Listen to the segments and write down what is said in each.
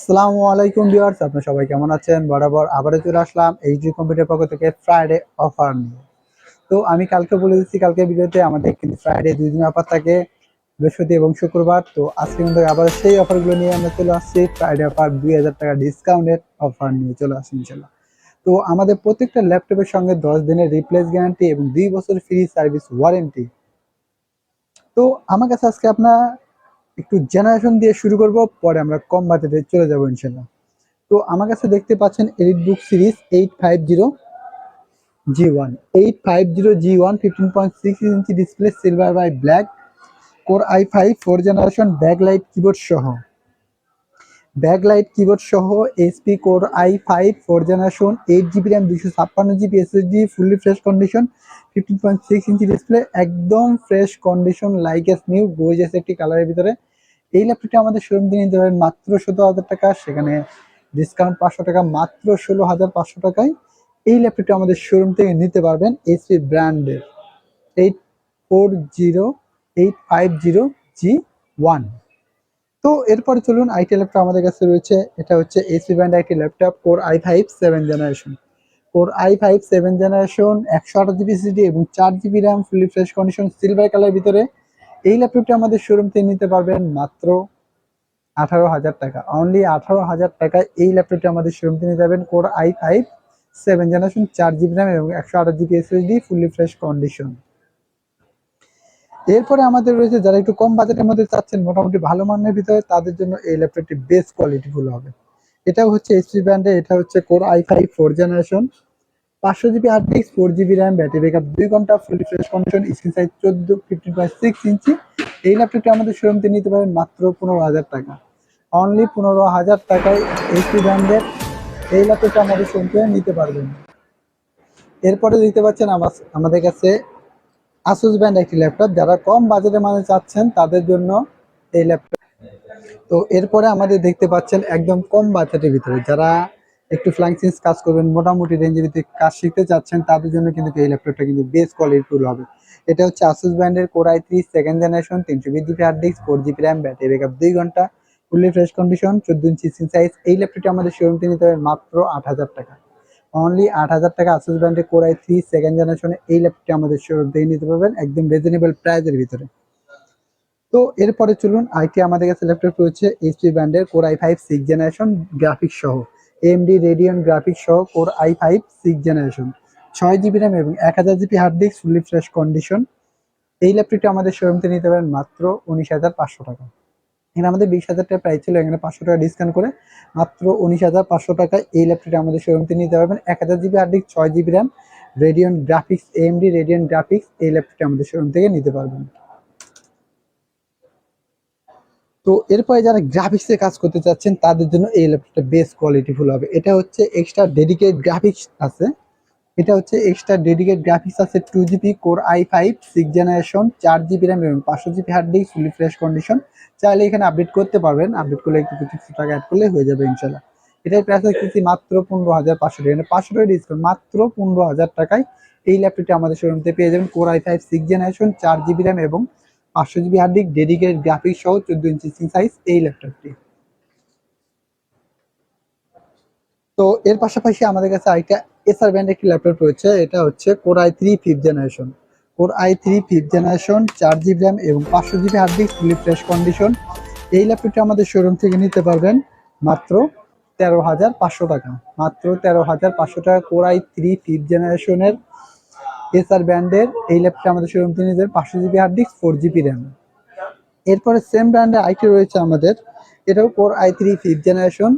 আসসালামু আলাইকুম ভিউয়ার্স, আপনারা সবাই কেমন আছেন? বরাবর আবারও চলে আসলাম এইচডি কম্পিউটার পক্ষ থেকে ফ্রাইডে অফার নিয়ে। তো আমি কালকে বলে দিচ্ছি কালকে ভিডিওতে আমাদের কিন্তু ফ্রাইডে দুই দিন অফার থাকে, বৃহস্পতি এবং শুক্রবার। তো আজকে কিন্তু আবার সেই অফারগুলো নিয়ে আমরা চলে আসছি ফ্রাইডে অফার দুই হাজার টাকা ডিসকাউন্টেড অফার নিয়ে চলে আসছি ইনশাল্লাহ তো আমাদের প্রত্যেকটা ল্যাপটপের সঙ্গে দশ দিনের রিপ্লেস গ্যারান্টি এবং দুই বছর ফ্রি সার্ভিস ওয়ারেন্টি তো আমার কাছে আজকে আপনার একটু জেনারেশন দিয়ে শুরু করব, পরে আমরা কম বাজেটে চলে যাব ইনশাল্লাহ। তো আমার কাছে দেখতে পাচ্ছেন EliteBook series eight five zero G one eight five zero G one fifteen point six inch display silver by black core i five four generation backlight keyboard সহ। ব্যাকলাইট কিবোর্ড সহ HP core i five four generation eight GB RAM দুশো ছাপ্পান্ন GB SSD fully fresh condition fifteen point six inch display একদম fresh condition like as new gorgeous একটি কালারের ভিতরে। এই ল্যাপটপটি আমাদের শোরুম দিয়ে নিতে পারেন মাত্র সতেরো হাজার টাকা, সেখানে ডিসকাউন্ট পাঁচশো টাকা, মাত্র ষোলো হাজার পাঁচশো টাকায় এই ল্যাপটপটি আমাদের শোরুম থেকে নিতে পারবেন এইচপি ব্র্যান্ডের eight four zero eight five zero G one তো এরপরে চলুন আইটি ল্যাপটপ আমাদের কাছে রয়েছে, এটা হচ্ছে HP brand IT laptop core i five seven generation core i five seven generation একশো আঠাশ জিবি সিডি এবং চার GB RAM fully fresh condition silver colour ভিতরে। এই ল্যাপটপটি আমাদের শোরুম থেকে নিতে পারবেন মাত্র আঠারো হাজার টাকা। অনলি আঠারো হাজার টাকায় এই ল্যাপটপটি আমাদের শোরুম থেকে নিতে পারবেন। Core i five seven generation চার জিবি র্যাম এবং একশো আঠাশ GB SSD fully fresh condition এরপরে আমাদের রয়েছে যারা একটু কম বাজেটের মধ্যে চাচ্ছেন, মোটামুটি ভালো মানের ভিতরে, তাদের জন্য এই ল্যাপটপটি বেস্ট কোয়ালিটিফুল হবে। এটাও হচ্ছে এইচপি ব্র্যান্ডের এটা হচ্ছে core i five four generation পাঁচশো GB hard disk four GB RAM battery backup দুই ঘণ্টা fully fresh condition screen size চোদ্দ ফিফটিন পয়েন্ট সিক্স ইঞ্চি এই ল্যাপটপটি আমাদের শোরুম থেকে নিতে পারেন মাত্র পনেরো হাজার টাকা। অনলি পনেরো হাজার টাকায় এইচপি ব্র্যান্ডের এই ল্যাপটপটা আমাদের শোরুম থেকে নিতে পারবেন। এরপরে দেখতে পাচ্ছেন আমার, আমাদের কাছে আসুস ব্র্যান্ড একটি ল্যাপটপ যারা কম বাজেটের মানে চাচ্ছেন, তাদের জন্য এই ল্যাপটপ তো এরপরে আমাদের দেখতে পাচ্ছেন একদম কম বাজেটের ভিতরে, যারা একটু ফ্লাইং সিন্স কাজ করবেন, মোটামুটি রেঞ্জের ভিতরে কাজ শিখতে চাচ্ছেন, তাদের জন্য কিন্তু এই ল্যাপটপটা কিন্তু বেস্ট কোয়ালিটিফুল হবে। এটা হচ্ছে আসুস ব্র্যান্ডের কোরাই থ্রি সেকেন্ড জেনারেশন তিনশো বিশ GB hard disk four GB RAM battery backup দুই ঘণ্টা ফুললি ফ্রেশ কন্ডিশন চোদ্দ ইঞ্চি স্ক্রিন সাইজ এই ল্যাপটপটি আমাদের শোরুম থেকে নিতে হবে মাত্র আট হাজার টাকা। অনলি আট হাজার টাকা আসুস ব্র্যান্ডের কোরাই থ্রি সেকেন্ড জেনারেশনে এই ল্যাপটপটি আমাদের শোরুম থেকে নিতে পারবেন একদম রিজনেবল প্রাইজের ভিতরে। তো এরপরে চলুন আইটি আমাদের কাছে ল্যাপটপ রয়েছে এইচপি ব্র্যান্ডের core i five six generation graphics সহ। এমডি রেডিয়ন গ্রাফিক্স সহ core i five six generation ছয় জিবি র্যাম এবং এক হাজার GB hard disk fully fresh condition এই ল্যাপটপটি আমাদের শোরুম থেকে নিতে পারেন মাত্র উনিশ হাজার পাঁচশো টাকা। এখানে আমাদের বিশ হাজার টাকা প্রাইস ছিল, এখানে পাঁচশো টাকা ডিসকাউন্ট করে মাত্র উনিশ হাজার পাঁচশো টাকায় এই ল্যাপটপটি আমাদের শোরুম থেকে নিতে পারবেন। এক হাজার জিবি হার্ড ডিস্ক ছয় GB RAM Radeon graphics AMD Radeon graphics এই ল্যাপটপটি আমাদের শোরুম থেকে নিতে পারবেন। তো এরপরে যারা গ্রাফিক্সে কাজ করতে চাচ্ছেন, তাদের জন্য এই ল্যাপটপটা বেস্ট কোয়ালিটিফুল হবে। এটা হচ্ছে এক্সট্রা ডেডিকেট গ্রাফিক্স আছে। এটা হচ্ছে এক্সট্রা ডেডিকেট গ্রাফিক্স আছে two GB core i five six generation চার জিবি র্যাম এবং পাঁচশো GB hard disk fully fresh condition চাইলে এখানে আপডেট করতে পারবেন। আপডেট করলে একটু কিছু টাকা অ্যাড করলে হয়ে যাবে ইনশাল্লাহ এটার প্রাইস রাখতেছি মাত্র পনেরো হাজার পাঁচশো টাকা। পাঁচশো টাকা ডিসকাউন্ট মাত্র পনেরো হাজার টাকায় এই ল্যাপটপটি আমাদের শোরুমতে পেয়ে যাবেন। Core i five six generation চার জিবি র্যাম এবং পাঁচশো GB hard disk, dedicated graphics সহ চোদ্দ ইঞ্চি সাইজ এই ল্যাপটপটি। তো এর পাশাপাশি আমাদের কাছে আরেকটা এসআর ব্র্যান্ড একটি ল্যাপটপ রয়েছে, এটা হচ্ছে core i three fifth generation core i three fifth generation চার জিবি র্যাম এবং পাঁচশো GB hard disk fully fresh condition এই ল্যাপটপটি আমাদের শোরুম থেকে নিতে পারবেন মাত্র তেরো হাজার পাঁচশো টাকা। মাত্র তেরো হাজার পাঁচশো টাকা কোর আই থ্রি ফিফথ জেনারেশনের এসআর ব্র্যান্ডের, এই ল্যাপটপটি আমাদের শোরুম থেকে নিতে পাঁচশো GB hard disk four GB RAM এরপরে সেম ব্র্যান্ডের আইটি রয়েছে আমাদের এটাও core i three fifth generation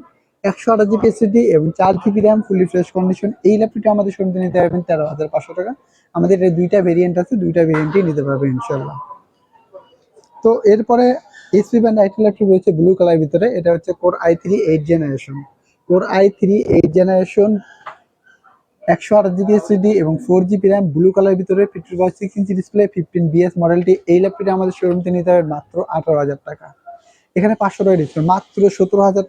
একশো আঠাশ জিবি এসএসডি এবং চার GB RAM fully fresh condition এই ল্যাপটপটি আমাদের শোরুম থেকে নিতে পারবেন তেরো হাজার পাঁচশো টাকা। আমাদের এটা দুইটা ভেরিয়েন্ট আছে, দুইটা ভেরিয়েন্টই নিতে পারবেন ইনশাল্লাহ তো এরপরে এইচপি ব্যান্ড আইটি ল্যাপটপ রয়েছে ব্লু কালার ভিতরে, এটা হচ্ছে core i three eight generation core i three eight generation একশো আট জিবি এসএসডি এবং four GB RAM blue colour ভিতরে fifty by six inch display fifteen BS মডেলটি এই ল্যাপটপটি আমাদের শোরুম থেকে নিতে হবে মাত্র আঠারো হাজার টাকা। এখানে পাঁচশো টাকা ডিসপ্লে মাত্র সতেরো হাজার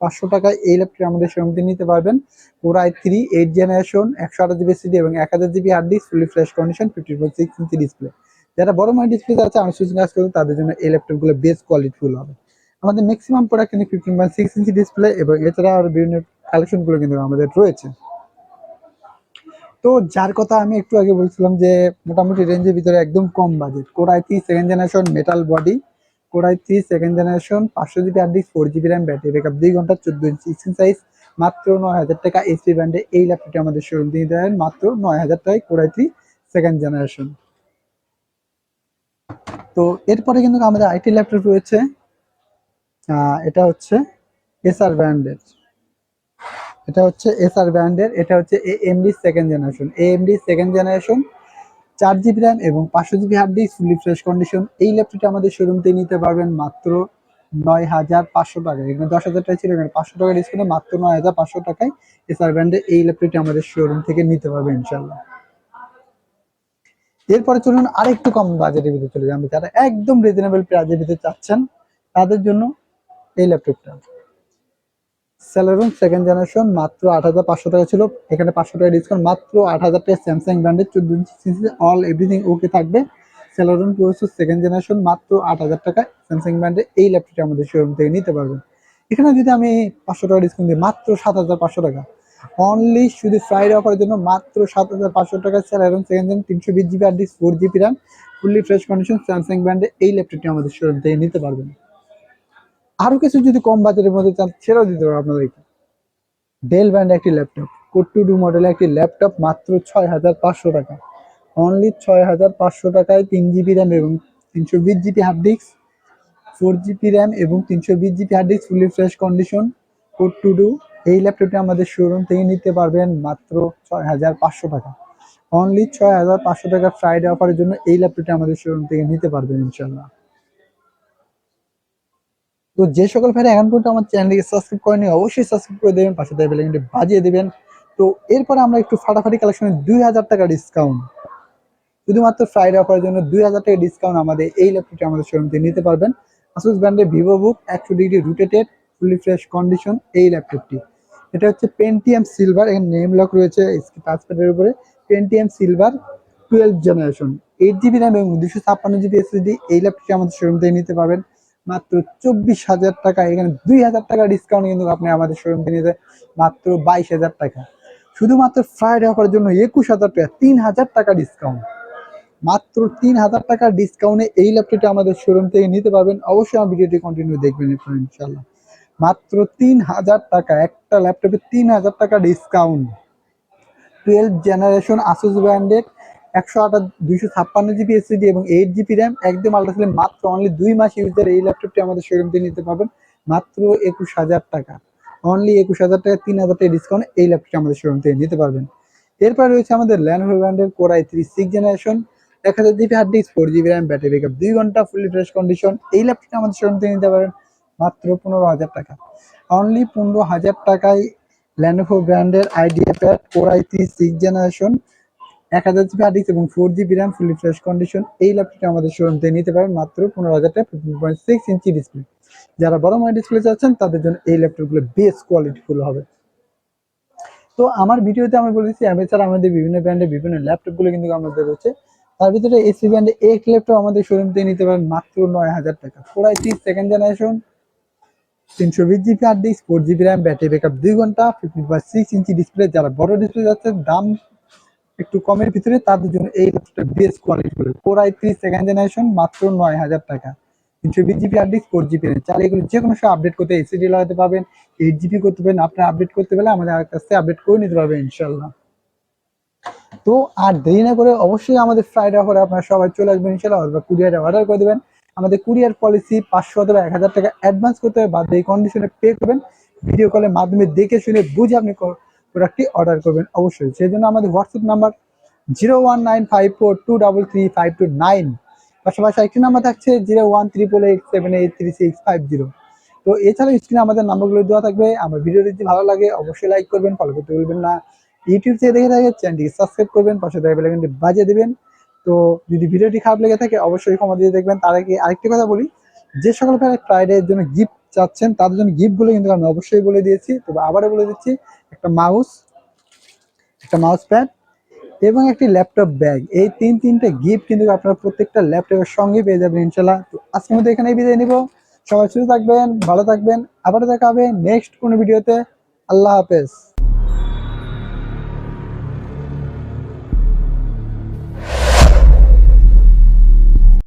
পাঁচশো টাকায় এই ল্যাপটপটি আমাদের শোরুম থেকে নিতে পারবেন। Core i three eight generation একশো আট জিবি এসএসডি এবং এক হাজার GB hard disk fully fresh condition fifty by six inch display যারা বড় মানের ডিসপ্লে আছে আমি সুইচিং কাজ করবেন তাদের জন্য এই ল্যাপটপগুলো বেস্ট কোয়ালিটিফুল হবে। আমাদের ম্যাক্সিমাম প্রোডাক্ট কিন্তু fifteen point six inch display এবং এছাড়া আরও বিভিন্ন কালেকশনগুলো কিন্তু আমাদের রয়েছে। তো যার কথা আমি একটু আগে বলছিলাম যে মোটামুটি রেঞ্জের ভিতরে একদম কম budget core i three second generation metal body core i three second generation পাঁচশো GB hard disk four GB RAM battery backup দুই ঘণ্টা চোদ্দ ইঞ্চি স্ক্রিন সাইজ মাত্র নয় হাজার টাকা এইচপি ব্র্যান্ডে এই ল্যাপটপটি আমাদের শোরুম দিয়ে দেন। মাত্র নয় হাজার টাকায় কোরাই থ্রি সেকেন্ড জেনারেশন তো এরপরে কিন্তু আমাদের আইটি ল্যাপটপ রয়েছে এটা হচ্ছে এসআর ব্র্যান্ডের এটা হচ্ছে এসআর ব্র্যান্ডের, এটা হচ্ছে এ এএমডি সেকেন্ড জেনারেশন এ এএমডি সেকেন্ড জেনারেশন চার জিবি র্যাম এবং পাঁচশো GB hard disk fully fresh condition এই ল্যাপটপটি আমাদের শোরুম থেকে নিতে পারবেন মাত্র নয় হাজার পাঁচশো টাকা। এখানে দশ হাজার টাকা ছিল, এখানে পাঁচশো টাকা ডিসকাউন্টে মাত্র নয় হাজার পাঁচশো টাকায় এসআর ব্র্যান্ডের এই ল্যাপটপটি আমাদের শোরুম থেকে নিতে পারবেন ইনশাল্লাহ এরপরে চলুন আরেকটু কম বাজেটের ভিতরে চলে যাবে যারা একদম রিজনেবল প্রাইজের ভিতরে চাচ্ছেন, তাদের জন্য এই ল্যাপটপটা স্যালারুন সেকেন্ড জেনারেশন মাত্র আট হাজার পাঁচশো টাকা ছিল। এখানে পাঁচশো টাকা ডিসকাউন্ট মাত্র আট হাজার টাকা স্যামসাং ব্র্যান্ডের চোদ্দ ইঞ্চি অল এভরিথিং ওকে থাকবে। স্যালারুন প্রসেস সেকেন্ড জেনারেশন মাত্র আট হাজার টাকা স্যামসাং ব্র্যান্ডের এই ল্যাপটপটি আমাদের শোরুম থেকে নিতে পারবেন। এখানে যদি আমি পাঁচশো টাকা ডিসকাউন্ট দিই, মাত্র সাত হাজার পাঁচশো টাকা। অনলি শুধু ফ্রাইডে অফারের জন্য মাত্র সাত হাজার পাঁচশো টাকা স্যালারুন সেকেন্ড জেন তিনশো বিশ GB hard disk four GB RAM fully fresh condition Samsung ব্র্যান্ডের এই ল্যাপটপটি আমাদের শোরুম থেকে নিতে পারবেন। আরও কিছু যদি কম বাজেটের মধ্যে চান, সেটাও দিতে পারব আপনাদেরকে। ডেল ব্র্যান্ডের একটি ল্যাপটপ কোড টু ডু মডেলের একটি ল্যাপটপ মাত্র ছয় হাজার পাঁচশো টাকা। অনলি ছয় হাজার পাঁচশো টাকায় তিন জিবি র্যাম এবং তিনশো বিশ GB hard disk four GB RAM এবং তিনশো বিশ GB hard disk fully fresh condition core two duo এই ল্যাপটপটি আমাদের শোরুম থেকে নিতে পারবেন মাত্র ছয় হাজার পাঁচশো টাকা। অনলি ছয় হাজার পাঁচশো টাকা ফ্রাইডে অফারের জন্য এই ল্যাপটপটি আমাদের শোরুম থেকে নিতে পারবেন ইনশাল্লাহ তো যে সকল ভাইরা এখন পর্যন্ত আমার চ্যানেলটিকে সাবস্ক্রাইব করেনি, অবশ্যই সাবস্ক্রাইব করে দেবেন, পাশে দেবেন বেলাইকনটি বাজিয়ে দেবেন। তো এরপরে আমরা একটু ফাটাফাটি কালেকশনে দুই হাজার টাকা ডিসকাউন্ট শুধুমাত্র ফ্রাইডে অফারের জন্য দুই হাজার টাকা ডিসকাউন্ট আমাদের এই ল্যাপটপটি আমাদের শোরুম থেকে নিতে পারবেন। আসুস ব্র্যান্ডের ভিভো বুক একশো degree rotated fully fresh condition এই ল্যাপটপটি এটা হচ্ছে পেন্টিএম সিলভার এখানে নেম লক রয়েছে টাচপ্যাডের উপরে। Pentium silver twelve generation eight GB RAM এবং দুশো ছাপ্পান্ন জিবি এসএসডি এই ল্যাপটপটি আমাদের শোরুম থেকে নিতে পারবেন। মাত্র চব্বিশ হাজার টাকা। এখানে দুই হাজার টাকা ডিসকাউন্ট কিন্তু আপনি আমাদের শোরুম থেকে নিতে মাত্র বাইশ হাজার টাকা। শুধুমাত্র ফ্রাইডে অফারের জন্য একুশ হাজার টাকা, তিন হাজার টাকা ডিসকাউন্ট মাত্র তিন হাজার টাকার ডিসকাউন্টে এই ল্যাপটপটি আমাদের শোরুম থেকে নিতে পারবেন। অবশ্যই আমার ভিডিওটি কন্টিনিউ দেখবেন ইনশাল্লাহ মাত্র তিন হাজার টাকা, একটা ল্যাপটপে তিন হাজার টাকা ডিসকাউন্ট টুয়েলভ জেনারেশন আসুস ব্র্যান্ডের একশো আঠাশ দুইশো ছাপ্পান্ন জিবি এসএসডি এবং এইট জিবি র্যাম একদম আলাদা ছিল মাত্র অনলি দুই মাস ইউজার এই ল্যাপটপটি আমাদের শোরুম থেকে নিতে পারবেন। মাত্র একুশ হাজার টাকা। অনলি একুশ হাজার টাকা, তিন হাজার টাকা ডিসকাউন্ট এই ল্যাপটপটি আমাদের শোরুম থেকে নিতে পারবেন। এরপর রয়েছে আমাদের ল্যানোভো ব্র্যান্ডের কোরাই থ্রি সিক্স জেনারেশন এক হাজার GB hard disk four GB RAM battery backup দুই ঘণ্টা ফুলি ফ্রেশ কন্ডিশন এই ল্যাপটপটি আমাদের শোরুম থেকে নিতে পারেন মাত্র পনেরো হাজার টাকা। অনলি পনেরো হাজার টাকায় ল্যানোভো ব্র্যান্ডের idea pad core i three six generation এক হাজার জিবি ডিস্ক এবং four GB RAM fully fresh condition এই ল্যাপটপটি আমাদের শোরুম থেকে নিতে পারেন মাত্র পনেরো হাজার টাকা fifteen point six inch display যারা বড় মাই ডিসপ্লে চাচ্ছেন, তাদের জন্য এই ল্যাপটপগুলো বেস্ট কোয়ালিটিফুল হবে। তো আমার ভিডিওতে আমি বলেছি এছাড়া আমাদের বিভিন্ন ব্র্যান্ডের বিভিন্ন ল্যাপটপগুলো কিন্তু আমাদের রয়েছে। তার ভিতরে এসি ব্র্যান্ডে এক ল্যাপটপ আমাদের শোরুম থেকে নিতে পারেন মাত্র নয় হাজার টাকা। Four I three second generation তিনশো বিশ GB hard disk four GB RAM battery backup দুই ঘণ্টা fifteen point six inch display যারা বড় ডিসপ্লে যাচ্ছে দাম একটু কমের ভিতরে তাদের জন্য এই ল্যাপটপটা বেস্ট কোয়ালিটি বলে four I three second generation মাত্র নয় হাজার টাকা। তিনশো বিশ GB hard disk four GB RAM চাইলে এগুলো যে কোনো সময় আপডেট করতে এসিডি লাগাতে পারবেন এইট জিবি করতে পারেন আপনার আপডেট করতে পারলে আমাদের কাছ আপডেট করে নিতে পারবেন ইনশাল্লাহ তো আর দেরি না করে অবশ্যই আমাদের ফ্রাইডে অফারে আপনারা সবাই চলে আসবেন ইনশাল্লাহ অথবা কুরিয়ারে অর্ডার করে দেবেন। আমাদের কুরিয়ার পলিসি পাঁচশো অথবা এক হাজার টাকা অ্যাডভান্স করতে হবে, বাদ এই কন্ডিশনে পে করবেন। ভিডিও কলের মাধ্যমে দেখে শুনে বুঝে আপনি প্রোডাক্টটি অর্ডার করবেন, অবশ্যই। সেই জন্য আমাদের WhatsApp number zero one nine five four two double three five two nine পাশাপাশি একটি নাম্বার থাকছে zero one triple eight seven eight three six five zero তো এছাড়াও স্ক্রিনে আমাদের নাম্বারগুলো দেওয়া থাকবে। আমার ভিডিওটি যদি ভালো লাগে, অবশ্যই লাইক করবেন ফলো করতে ভুলবেন না। ইউটিউব থেকে দেখে থাকে চ্যানেলটিকে সাবস্ক্রাইব করবেন, পাশে দেখা বেলাইকনটি বাজিয়ে দেবেন। তো যদি ভিডিওটি খারাপ লেগে থাকে, অবশ্যই ক্ষমা দিয়ে দেখবেন। তার আগে আরেকটি কথা বলি, যে সকল ফ্রাইডের জন্য গিফট চাচ্ছেন, তাদের জন্য গিফটগুলো কিন্তু আমি অবশ্যই বলে দিয়েছি। তবে আবারও বলে দিচ্ছি, একটা মাউস একটা মাউস প্যাড এবং একটি ল্যাপটপ ব্যাগ এই তিন তিনটা গিফট কিন্তু আপনারা প্রত্যেকটা ল্যাপটপের সঙ্গে পেয়ে যাবেন ইনশাল্লাহ তো আজকের মধ্যে এখানেই বিদায় নিব। সবাই সুস্থ থাকবেন, ভালো থাকবেন। আবার দেখা হবে নেক্সট কোনো ভিডিওতে আল্লাহ হাফেজ।